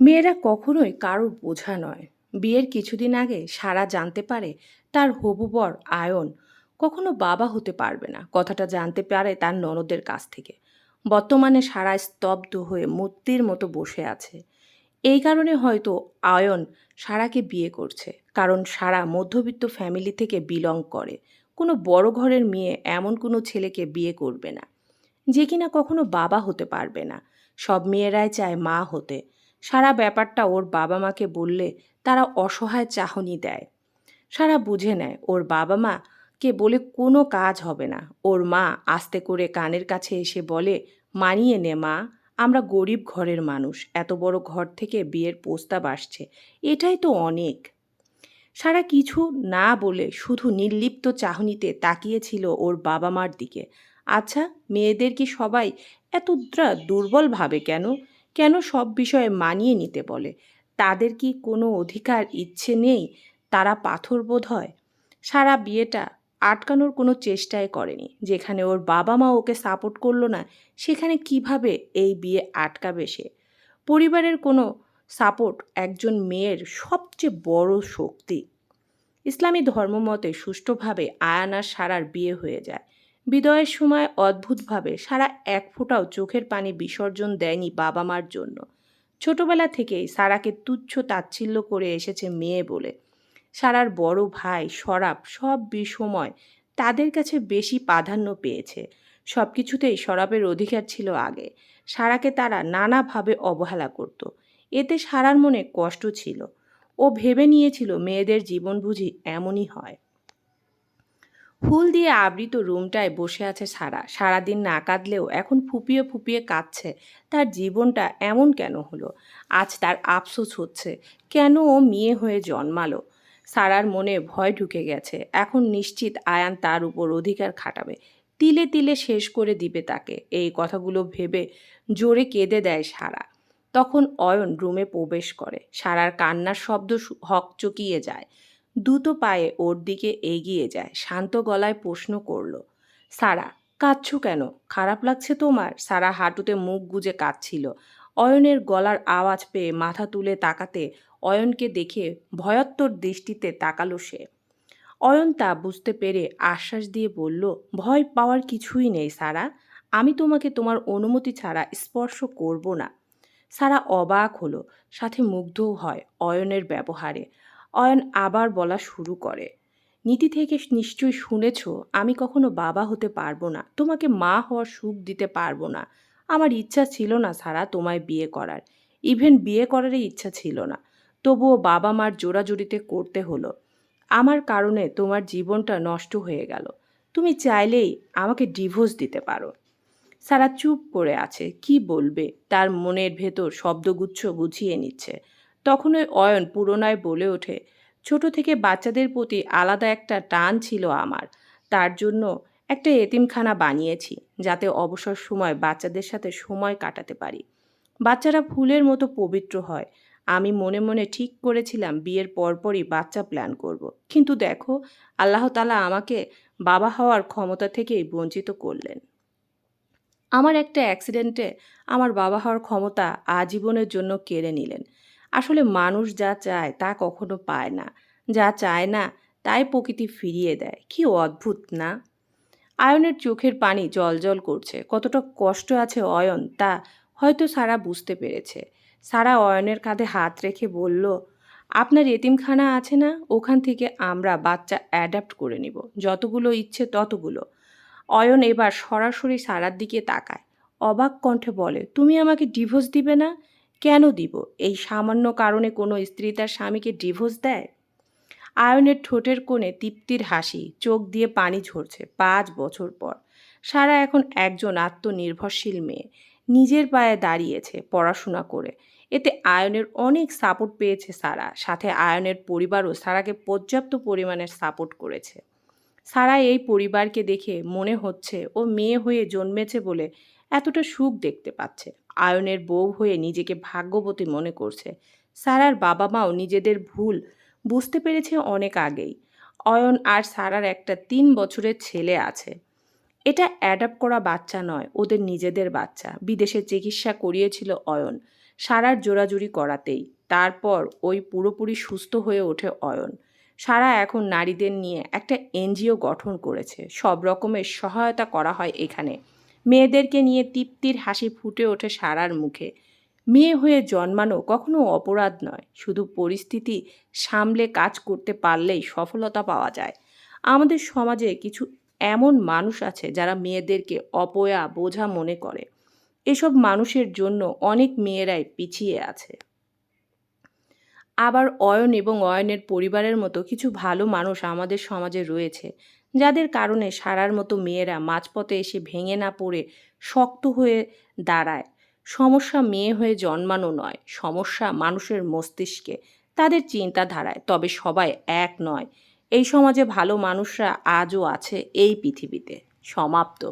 মেয়েরা কখনোই কারোর বোঝা নয়। বিয়ের কিছুদিন আগে সারা জানতে পারে তার হবু বর আয়ন কখনো বাবা হতে পারবে না। কথাটা জানতে পারে তার ননদের কাছ থেকে। বর্তমানে সারা স্তব্ধ হয়ে মূর্তির মতো বসে আছে। এই কারণে হয়তো আয়ন সারাকে বিয়ে করছে, কারণ সারা মধ্যবিত্ত ফ্যামিলি থেকে বিলং করে। কোনো বড় ঘরের মেয়ে এমন কোনো ছেলেকে বিয়ে করবে না, যে কিনা কখনো বাবা হতে পারবে না। সব মেয়েরাই চায় মা হতে। সারা ব্যাপারটা ওর বাবা মাকে বললে তারা অসহায় চাহনি দেয়। সারা বুঝে নেয়, ওর বাবা মা কে বলে কোনো কাজ হবে না। ওর মা আস্তে করে কানের কাছে এসে বলে, মানিয়ে নে মা, আমরা গরিব ঘরের মানুষ, এত বড় ঘর থেকে বিয়ের প্রস্তাব আসছে, এটাই তো অনেক। সারা কিছু না বলে শুধু নির্লিপ্ত চাহনিতে তাকিয়েছিল ওর বাবা মার দিকে। আচ্ছা মেয়েদের কি সবাই এতটা দুর্বল ভাবে কেন? কেন সব বিষয়ে মানিয়ে নিতে বলে? তাদের কি কোনো অধিকার ইচ্ছে নেই? তারা পাথর বোধ হয়। সারা বিয়েটা আটকানোর কোনো চেষ্টাই করেনি। যেখানে ওর বাবা মা ওকে সাপোর্ট করল না, সেখানে কীভাবে এই বিয়ে আটকাবে সে? পরিবারের কোনো সাপোর্ট একজন মেয়ের সবচেয়ে বড় শক্তি। ইসলামী ধর্মমতে সুষ্ঠুভাবে আয়ানার সারার বিয়ে হয়ে যায়। বিদয়ের সময় অদ্ভুতভাবে সারা এক ফোঁটাও চোখের পানি বিসর্জন দেয়নি বাবা মার জন্য। ছোটবেলা থেকেই সারাকে তুচ্ছ তাচ্ছিল্য করে এসেছে মেয়ে বলে। সারার বড় ভাই, সরাব সব বিষময় তাদের কাছে বেশি প্রাধান্য পেয়েছে। সব কিছুতেই সরাবের অধিকার ছিল আগে। সারাকে তারা নানাভাবে অবহেলা করত। এতে সারার মনে কষ্ট ছিল। ও ভেবে নিয়েছিল মেয়েদের জীবন বুঝি এমনই হয়। ফুল দিয়ে আবৃত রুমটায় বসে আছে সারা। সারাদিন না কাঁদলেও এখন ফুপিয়ে ফুপিয়ে কাঁদছে। তার জীবনটা এমন কেন হলো? আজ তার আফসোস হচ্ছে। কেন ও মেয়ে হয়ে জন্মালো? সারার মনে ভয় ঢুকে গেছে। এখন নিশ্চিত আয়ান তার উপর অধিকার খাটাবে। তিলে তিলে শেষ করে দিবে তাকে। এই কথাগুলো ভেবে জোরে কেঁদে দেয় সারা। তখন অয়ন রুমে প্রবেশ করে। সারার কান্নার শব্দ শু- হকচকিয়ে যায়। দ্রুত পায়ে ওর দিকে এগিয়ে যায়, শান্ত গলায় প্রশ্ন করল, সারা, কাঁদছো কেন? খারাপ লাগছে তোমার? সারা হাঁটুতে মুখ গুজে কাঁদছিল। অয়নের গলার আওয়াজ পেয়ে মাথা তুলে তাকাতে অয়নকে দেখে ভয়ত্তর দৃষ্টিতে তাকালো সে। অয়ন তা বুঝতে পেরে আশ্বাস দিয়ে বলল, ভয় পাওয়ার কিছুই নেই সারা, আমি তোমাকে তোমার অনুমতি ছাড়া স্পর্শ করব না। সারা অবাক হলো, সাথে মুগ্ধও হয় অয়নের ব্যবহারে। অয়ন আবার বলা শুরু করে, নীতি থেকে নিশ্চয়ই শুনেছ, আমি কখনো বাবা হতে পারব না, তোমাকে মা হওয়ার সুখ দিতে পারব না, আমার ইচ্ছা ছিল না সারা তোমায় বিয়ে করার, ইভেন বিয়ে করারই ইচ্ছা ছিল না, তবুও বাবা মার জোরাজুরিতে করতে হলো, আমার কারণে তোমার জীবনটা নষ্ট হয়ে গেল, তুমি চাইলেই আমাকে ডিভোর্স দিতে পারো। সারা চুপ করে আছে, কি বলবে, তার মনের ভেতর শব্দগুচ্ছ গুছিয়ে নিচ্ছে তখন ওই অয়ন পুরোনায় বলে ওঠে, ছোট থেকে বাচ্চাদের প্রতি আলাদা একটা টান ছিল আমার। তার জন্য একটা এতিমখানা বানিয়েছি, যাতে অবসর সময় বাচ্চাদের সাথে সময় কাটাতে পারি। বাচ্চারা ফুলের মতো পবিত্র হয়। আমি মনে মনে ঠিক করেছিলাম বিয়ের পরপরই বাচ্চা প্ল্যান করব। কিন্তু দেখো, আল্লাহ তালা আমাকে বাবা হওয়ার ক্ষমতা থেকেই বঞ্চিত করলেন। আমার একটা অ্যাক্সিডেন্টে আমার বাবা হওয়ার ক্ষমতা আজীবনের জন্য কেড়ে নিলেন। আসলে মানুষ যা চায় তা কখনো পায় না। যা চায় না, তাই প্রকৃতি ফিরিয়ে দেয়। কি অদ্ভুত, না? আয়নের চোখের পানি জলজল করছে। কতটা কষ্ট আছে অয়ন, তা হয়তো সারা বুঝতে পেরেছে। সারা অয়নের কাঁধে হাত রেখে বলল, আপনার এতিমখানা আছে না? ওখান থেকে আমরা বাচ্চা অ্যাডাপ্ট করে নিব। যতগুলো ইচ্ছে ততগুলো। অয়ন এবার সরাসরি সারার দিকে তাকায়। অবাক কণ্ঠে বলে, তুমি আমাকে ডিভোর্স দিবে না? কেন দিব? এই সামান্য কারণে কোনো স্ত্রী তার স্বামীকে ডিভোর্স দেয়? আয়নের ঠোঁটের কোণে তৃপ্তির হাসি, চোখ দিয়ে পানি ঝরছে পাঁচ বছর পর। সারা এখন একজন আত্মনির্ভরশীল মেয়ে। নিজের পায়ে দাঁড়িয়েছে পড়াশোনা করে। এতে আয়নের অনেক সাপোর্ট পেয়েছে সারা। সাথে আয়নের পরিবারও সারাকে পর্যাপ্ত পরিমাণের সাপোর্ট করেছে। সারা এই পরিবারকে দেখে মনে হচ্ছে ও মেয়ে হয়ে জন্মেছে বলে এতটা সুখ দেখতে পাচ্ছে। আয়নের বউ হয়ে নিজেকে ভাগ্যবতী মনে করছে। সারার বাবা মাও নিজেদের ভুল বুঝতে পেরেছে অনেক আগেই। অয়ন আর সারার একটা তিন বছরের ছেলে আছে। এটা অ্যাডাপ্ট করা বাচ্চা নয়, ওদের নিজেদের বাচ্চা। বিদেশে চিকিৎসা করিয়েছিল অয়ন, সারার জোরাজুরি করাতেই। তারপর ওই পুরোপুরি সুস্থ হয়ে ওঠে অয়ন। সারা এখন নারীদের নিয়ে একটা এনজিও গঠন করেছে। সব রকমের সহায়তা করা হয় এখানে। মেয়েদেরকে নিয়ে তৃপ্তির হাসি ফুটে ওঠে সারার মুখে। মেয়ে হয়ে জন্মানো কখনো অপরাধ নয়, শুধু পরিস্থিতি সামলে কাজ করতে পারলেই সফলতা পাওয়া যায়। আমাদের সমাজে কিছু এমন মানুষ আছে যারা মেয়েদেরকে অপয়া বোঝা মনে করে। এসব মানুষের জন্য অনেক মেয়েরাই পিছিয়ে আছে। আবার অয়ন এবং অয়নের পরিবারের মতো কিছু ভালো মানুষ আমাদের সমাজে রয়েছে, যাদের কারণে সারার মতো মেয়েরা মাঝপথে এসে ভেঙে না পড়ে শক্ত হয়ে দাঁড়ায়। সমস্যা মেয়ে হয়ে জন্মানো নয়, সমস্যা মানুষের মস্তিষ্কে, তাদের চিন্তাধারায়। তবে সবাই এক নয়। এই সমাজে ভালো মানুষরা আজও আছে এই পৃথিবীতে। সমাপ্ত।